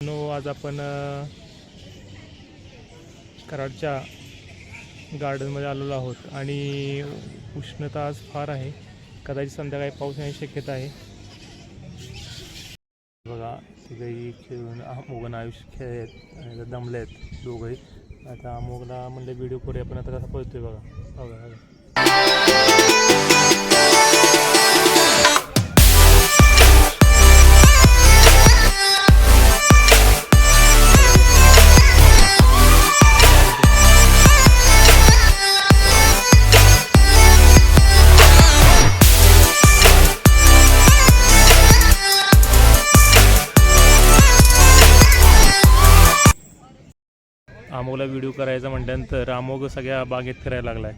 No आज आपण कराडच्या गार्डनमध्ये आलेलो आहोत आणि उष्णता आज फार आहे. कदाचित संध्याकाळी पाऊस येण्याची शक्यता आहे. बघा तिघही खेळून अमोघन आयुष्य खेळत आणि दमले आहेत दोघंही. आता अमोघला म्हणलं व्हिडिओ करूया. पण आता कसा पळतोय बघा. बघा बघा. अमोघला व्हिडिओ करायचा म्हटल्यानंतर अमोघ सगळ्या बागेत फिरायला लागलाय.